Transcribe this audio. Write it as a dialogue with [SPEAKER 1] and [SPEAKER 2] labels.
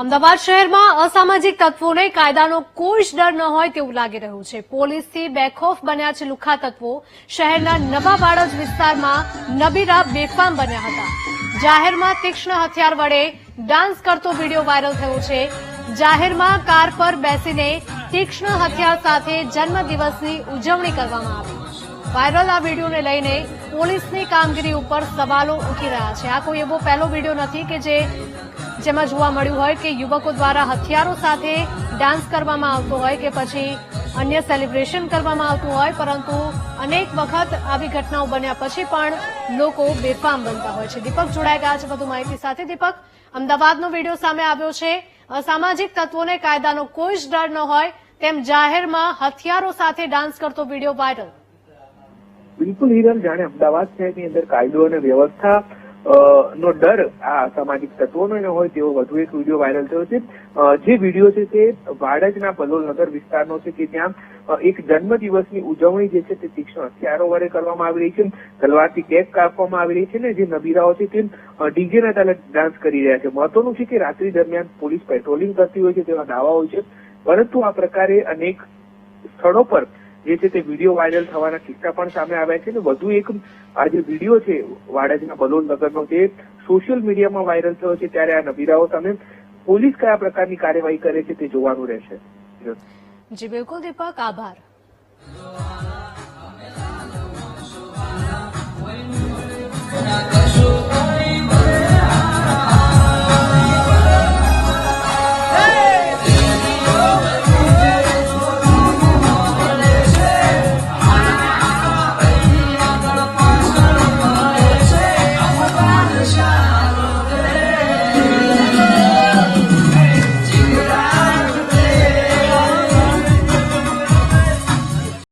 [SPEAKER 1] અમદાવાદ શહેરમાં અસામાજિક તત્વોને કાયદાનો કોઈ જ ડર ન હોય તેવું લાગી રહ્યું છે. પોલીસથી બેખોફ બન્યા છે લુખા તત્વો. શહેરના નવા વાડજ વિસ્તારમાં નબીરા બેફામ બન્યા હતા. જાહેરમાં તીક્ષ્ણ હથિયાર વડે ડાન્સ કરતો વીડિયો વાયરલ થયો છે. જાહેરમાં કાર પર બેસીને તીક્ષ્ણ હથિયાર સાથે જન્મદિવસની ઉજવણી કરવામાં આવી. વાયરલ આ વિડીયોને લઈને પોલીસની કામગીરી ઉપર સવાલો ઉઠી રહ્યા છે. આ કોઈ એવો પહેલો વીડિયો નથી કે જે જેમાં જોવા મળ્યું હોય કે યુવકો દ્વારા હથિયારો સાથે ડાન્સ કરવામાં આવતો હોય કે પછી અન્ય સેલિબ્રેશન કરવામાં આવતું હોય, પરંતુ અનેક વખત આવી ઘટનાઓ બન્યા પછી પણ લોકો બેફામ બનતા હોય છે. દીપક જોડાઈ ગયા છે વધુ માહિતી સાથે. દીપક, અમદાવાદનો વીડિયો સામે આવ્યો છે. અસામાજિક તત્વોને કાયદાનો કોઈ જ ડર ન હોય તેમ જાહેરમાં હથિયારો સાથે ડાન્સ કરતો વીડિયો વાયરલ.
[SPEAKER 2] બિલકુલ હિરલ, જાણે અમદાવાદ શહેરની અંદર કાયદો અને વ્યવસ્થા નો ડર આ સામાજિક તત્વોનો હોય તેવો વધુ એક વીડિયો વાયરલ થયો છે. જે વીડિયો છે તે વાડજના બલોલનગર વિસ્તારનો છે કે અ, એક જન્મદિવસની ઉજવણી જે છે તે તીક્ષ્ણ હથિયારો વડે કરવામાં આવી રહી છે. તલવારથી કેક કાપવામાં આવી રહી છે ને જે નબીરાઓ છે તે ડીજેના તાલે ડાન્સ કરી રહ્યા છે. મહત્વનું છે કે રાત્રિ દરમિયાન પોલીસ પેટ્રોલિંગ કરતી હોય છે તેવા દાવા હોય છે. પરંતુ આ પ્રકારે અનેક સ્થળો પર જે છે તે વીડિયો વાયરલ થવાના કિસ્સા પણ સામે આવ્યા છે અને વધુ એક આ જે વીડિયો છે વાડજના બલોલ નગરનો તે સોશિયલ મીડિયામાં વાયરલ થયો છે ત્યારે આ નબીરાઓ સામે પોલીસ કયા પ્રકારની કાર્યવાહી કરે છે તે જોવાનું રહેશે.
[SPEAKER 1] જી, બિલકુલ, દીપક, આભાર.